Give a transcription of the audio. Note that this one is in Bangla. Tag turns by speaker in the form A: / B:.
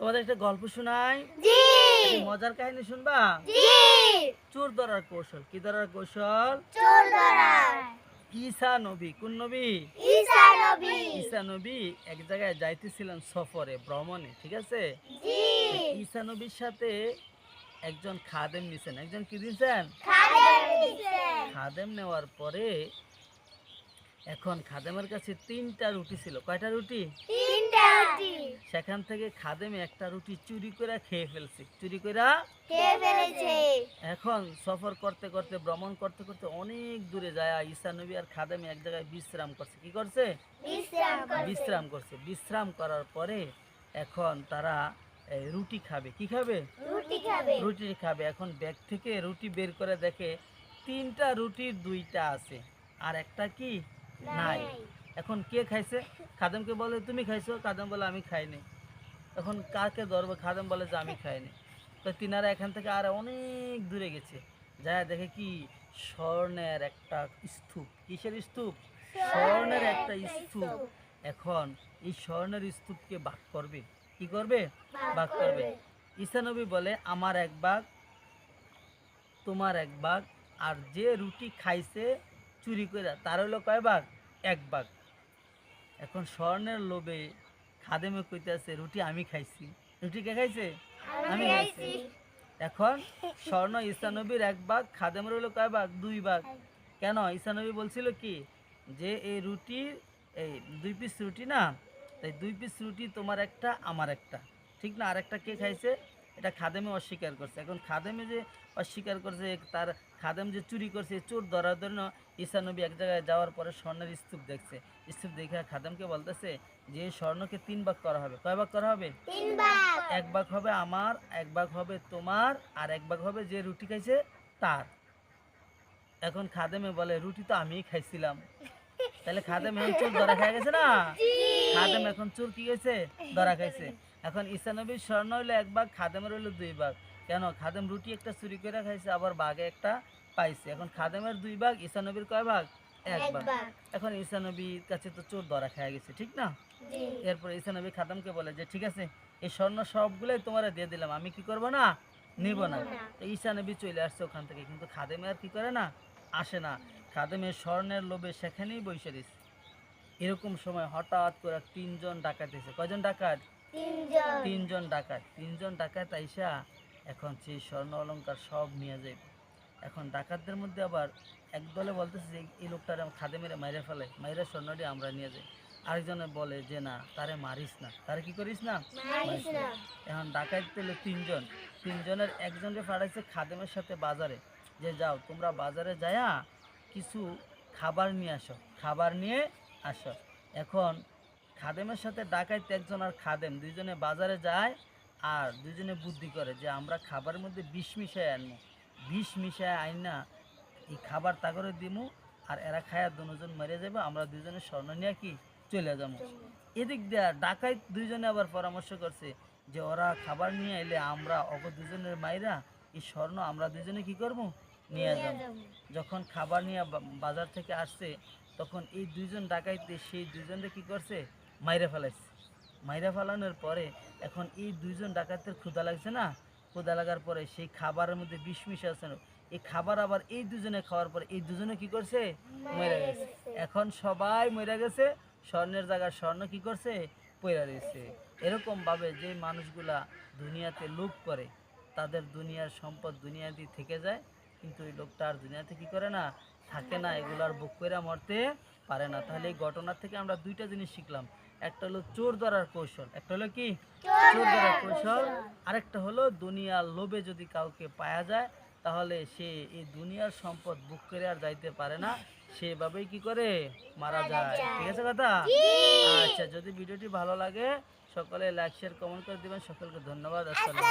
A: তোমাদের একটা গল্প শোনাই। মজার কাহিনী শুনবা? চোর ধরার কৌশল। কি ধরার কৌশল?
B: চোর ধরার।
A: ঈসা নবী। কোন নবী?
B: ঈসা নবী।
A: ঈসা নবী এক জায়গায় যাইতেছিলেন সফরে ভ্রমণে ঠিক আছে? ঈসা নবীর সাথে একজন খাদেম নিছেন। একজন কি দিয়েছেন
B: খাদেম
A: নেওয়ার পরে এখন খাদেমের কাছে তিনটা রুটি ছিল। কয়টা রুটি? সেখান থেকে খাদেমে একটা রুটি চুরি করে খেয়ে ফেলছে। চুরি করে?
B: খেয়ে ফেলেছে।
A: এখন সফর করতে করতে ভ্রমণ করতে করতে অনেক দূরে যায়। ঈসা নবী আর খাদেমে এক জায়গায় বিশ্রাম করছে। কি করছে?
B: বিশ্রাম করছে।
A: বিশ্রাম করার পরে এখন তারা রুটি খাবে। কি খাবে?
B: রুটি খাবে।
A: রুটি খাবে। এখন ব্যাগ থেকে রুটি বের করে দেখে তিনটা রুটির দুইটা আছে। আর একটা কি? নাই। এখন কে খাইছে? খাদেমকে বলে তুমি খাইছো? খাদেম বলে আমি খাইনি। এখন কাকে ধরবে? খাদেম বলে যে আমি খাইনি। তো তিনারা এখান থেকে আর অনেক দূরে গেছে। যায় দেখে কি স্বর্ণের একটা স্তূপ। কিসের স্তূপ? স্বর্ণের একটা স্তূপ। এখন এই স্বর্ণের স্তূপকে বাক করবে। কি করবে? বাক করবে। ঈশানবী বলে আমার এক ভাগ তোমার এক ভাগ আর যে রুটি খাইছে চুরি করে তার হলো কয় ভাগ এক ভাগ এখন স্বর্ণের লোভে খাদেমে কইতেছে রুটি আমি খাইছি। রুটি কে খাইছে? আমি খাইছি। এখন স্বর্ণ ঈশানবীর এক ভাগ খাদেমের হলো কয় ভাগ? দুই ভাগ। কেন? ঈশানবী বলছিল কি? যে এই রুটির এই দুই পিস রুটি না তাই দুই পিস রুটি তোমার একটা আমার একটা। ঠিক না? আরেকটা কে খাইছে? এটা খাদেমে অস্বীকার করছে। এখন খাদেমে যে অস্বীকার করছে তার খাদেম যে চুরি করছে চোর ধরার জন্য ঈশানবী এক জায়গায় যাওয়ার পরে স্বর্ণের স্তূপ দেখছে। স্তূপ দেখে খাদেমকে বলতেছে যে স্বর্ণকে তিন ভাগ করা হবে। কয় ভাগ করা হবে? এক ভাগ হবে আমার এক ভাগ হবে তোমার আর এক ভাগ হবে যে রুটি খাইছে তার। এখন খাদেমে বলে রুটি তো আমিই খাইছিলাম। তাহলে খাদেম এখন চোর ধরা খাই গেছে না? খাদেম এখন চোর কি গেছে ধরা খাইছে। এখন ঈশানবীর স্বর্ণ হইল এক ভাগ খাদেমের হইল দুই ভাগ। কেন? খাদেম রুটি একটা চুরি করে খাইছে আবার বাঘে একটা পাইছে। এখন খাদেমের দুই ভাগ ঈশানবীর কয় ভাগ? এক ভাগ। এখন ঈশানবীর কাছে তো চোর ধরা খাই গেছে ঠিক না? এরপর ঈশানবী খাদামকে বলে যে ঠিক আছে এই স্বর্ণ সবগুলোই তোমার দিয়ে দিলাম আমি কি করব না? নিব না।
B: নিব
A: ঈশানবী চলে আসছে ওখান থেকে কিন্তু খাদেমে আর কি করে না? আসে না। খাদেমের স্বর্ণের লোভে সেখানেই বসে দিচ্ছে এরকম সময় হঠাৎ করে তিনজন ডাকাত এসে কয়জন ডাকাত?
B: তিনজন।
A: ডাকাত। তিনজন ডাকাত আইসা এখন সেই স্বর্ণ অলংকার সব নিয়ে যাবে এখন ডাকাতদের মধ্যে আবার এক দলে বলতেছে যে এই লোকটারে খাদেমেরে মাইরে ফেলে মাইরে স্বর্ণটি আমরা নিয়ে যাই। আরেকজনে বলে যে না তারে মারিস না। তারে কি করিস না? এখন ডাকাত পেল তিনজন। তিনজনের একজনকে পাঠাইছে খাদেমের সাথে বাজারে। যে যাও তোমরা বাজারে যায়া কিছু খাবার নিয়ে আসো খাবার নিয়ে আসো। এখন খাদেমের সাথে ডাকাইত একজন আর খাদেম দুইজনে বাজারে যায় আর দুইজনে বুদ্ধি করে যে আমরা খাবারের মধ্যে বিষ মিশাই আনব বিষ মিশাই আইন না এই খাবার তাগরে দিমু আর এরা খায়া দুজন মরে যাবে আমরা দুজনে স্বর্ণ নিয়ে কি চলে যাব এদিক দিয়া ডাকাইত দুইজনে আবার পরামর্শ করছে যে ওরা খাবার নিয়ে এলে আমরা অগ দুজনের মাইরা এই স্বর্ণ আমরা দুজনে কি করব নিয়ে যাব যখন খাবার নিয়ে বাজার থেকে আসছে তখন এই দুইজন ডাকাইতে সেই দুইজনকে কি করছে? মাইরা ফেলাইছে। মাইরা ফেলানোর পরে এখন এই দুইজন ডাকাতের ক্ষুদা লাগছে না? ক্ষুধা লাগার পরে সেই খাবারের মধ্যে বিষ মিশে আছে। এই খাবার আবার এই দুজনে খাওয়ার পরে এই দুজনে কি করছে? মরে গেছে। এখন সবাই মরে গেছে। স্বর্ণের জায়গায় স্বর্ণ কি করছে? পয়রা রয়েছে এরকম ভাবে যে মানুষগুলা দুনিয়াতে লোভ করে তাদের দুনিয়ার সম্পদ দুনিয়াতে থেকে যায়। কিন্তু এই লোকটা আর দুনিয়াতে কি করে না? থাকে না। এগুলো আর বুক করে মরতে পারে না। তাহলে এই ঘটনার থেকে আমরা দুইটা জিনিস শিখলাম। একটা হলো চোর ধরার কৌশল একটা হলো কি? চোর ধরার কৌশল। আরেকটা হলো দুনিয়ার লোভে যদি কাউকে পাওয়া যায় তাহলে সে এই দুনিয়ার সম্পদ বুক করে আর যাইতে পারে না। সেভাবেই কি করে? মারা যায়। ঠিক আছে কথা? আচ্ছা যদি ভিডিওটি ভালো লাগে সকলে লাইক শেয়ার কমেন্ট করে দিবেন। সকলকে ধন্যবাদ। আসসালাম